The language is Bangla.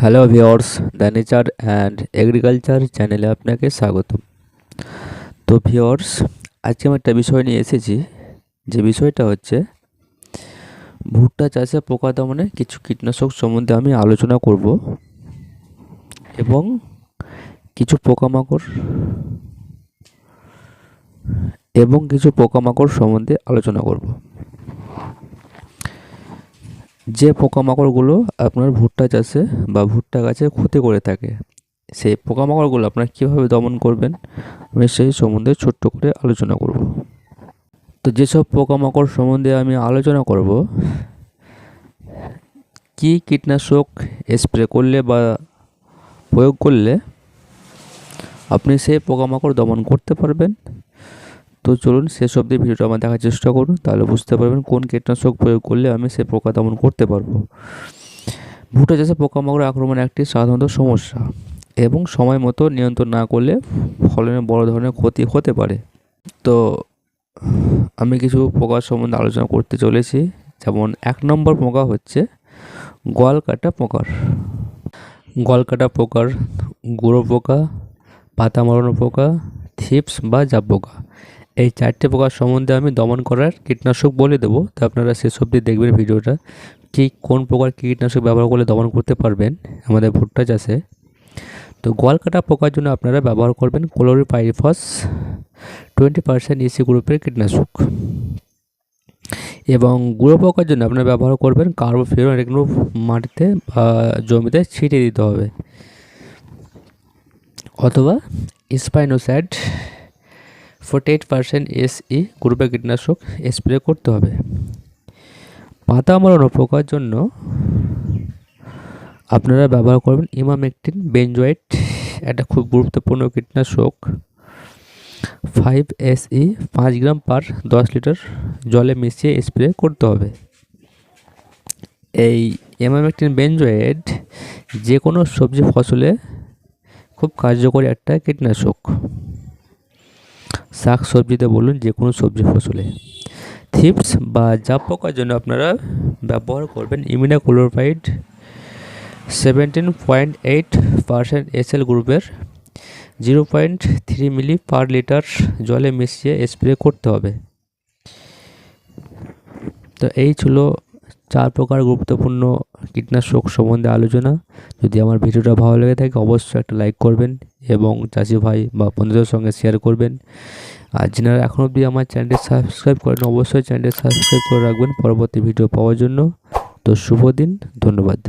Hello viewers the nature and agriculture চ্যানেলে আপনাকে স্বাগতম। তো ভিওর্স আজকে আমি একটা বিষয় নিয়ে এসেছি। যে বিষয়টা হচ্ছে, ভুট্টা চাষে পোকা দমনে কিছু কীটনাশক সম্বন্ধে আমি আলোচনা করব এবং কিছু পোকামাকড় এবং কিছু পোকামাকড় সম্বন্ধে আলোচনা করব। যে পোকামাকড়গুলো আপনার ভুট্টা চাষে বা ভুট্টা গাছে ক্ষতি করে থাকে, সেই পোকামাকড়গুলো আপনারা কীভাবে দমন করবেন? আমি সেই সম্বন্ধে ছোট্ট করে আলোচনা করব। তো যেসব পোকামাকড় সম্বন্ধে আমি আলোচনা করব, কি কীটনাশক স্প্রে করলে বা প্রয়োগ করলে আপনি সেই পোকামাকড় দমন করতে পারবেন? তো চলুন শেষ অবধি ভিডিওটা আমার দেখার চেষ্টা করুন, তাহলে বুঝতে পারবেন কোন কীটনাশক প্রয়োগ করলে আমি সে পোকা দমন করতে পারব। ভুট্টা চাষে পোকামাকড় আক্রমণ একটি সাধারণত সমস্যা এবং সময় মতো নিয়ন্ত্রণ না করলে ফলনে বড় ধরনের ক্ষতি হতে পারে। তো আমি কিছু পোকার সম্বন্ধে আলোচনা করতে চলেছি, যেমন এক নম্বর পোকা হচ্ছে গল কাটা পোকার। গল কাটা পোকার গুঁড়ো পোকা, পাতা মরানো পোকা, থিপস বা জাব পোকা। এই চারটে পোকার সম্বন্ধে আমি দমন করার কীটনাশক বলে দেবো। তো আপনারা শেষ অবধি দেখবেন ভিডিওটা। ঠিক কোন প্রকার কী কীটনাশক ব্যবহার করলে দমন করতে পারবেন? আমাদের ভুট্টা চাষে তো গোয়াল কাটা পোকার জন্য আপনারা ব্যবহার করবেন ক্লোরিপাইরিফস টোয়েন্টি পার্সেন্ট ইসি গ্রুপের কীটনাশক। এবং গুঁড়ো পোকার জন্য আপনারা ব্যবহার করবেন কার্বোফিউরন এগুলো মাটিতে বা জমিতে ছিটিয়ে দিতে হবে। অথবা spinosad forty eight percent SE গ্রুপের কীটনাশক স্প্রে করতে হবে। পাতা মরানো পোকার জন্য আপনারা ব্যবহার করবেন ইমামেকটিন বেঞ্জয়েট একটা খুব গুরুত্বপূর্ণ কীটনাশক। ফাইভ এসই, পাঁচ গ্রাম পার দশ লিটার জলে মিশিয়ে স্প্রে করতে হবে। এই এমামেকটিন বেঞ্জয়েড যে কোনো সবজি ফসলে খুব কার্যকরী একটা কীটনাশক। শাক সবজিতে বলুন যে কোনো সবজি ফসলে। থিপস বা জাপ পোকার জন্য আপনারা ব্যবহার করবেন imidacloprid seventeen point eight percent SL গ্রুপের zero point three milli per litre জলে মিশিয়ে স্প্রে করতে হবে। তো এই ছিল চার প্রকার গুরুত্বপূর্ণ কীটনাশক সম্বন্ধে আলোচনা। যদি আমার ভিডিওটা ভালো লেগে থাকে, অবশ্যই একটা লাইক করবেন এবং চাষি ভাই বা বন্ধুদের সঙ্গে শেয়ার করবেন। আর যারা এখন অবধি আমার চ্যানেলটি সাবস্ক্রাইব করেন অবশ্যই চ্যানেলটি সাবস্ক্রাইব করে রাখবেন। পরবর্তী ভিডিও পাওয়ার জন্য। তো শুভ দিন, ধন্যবাদ।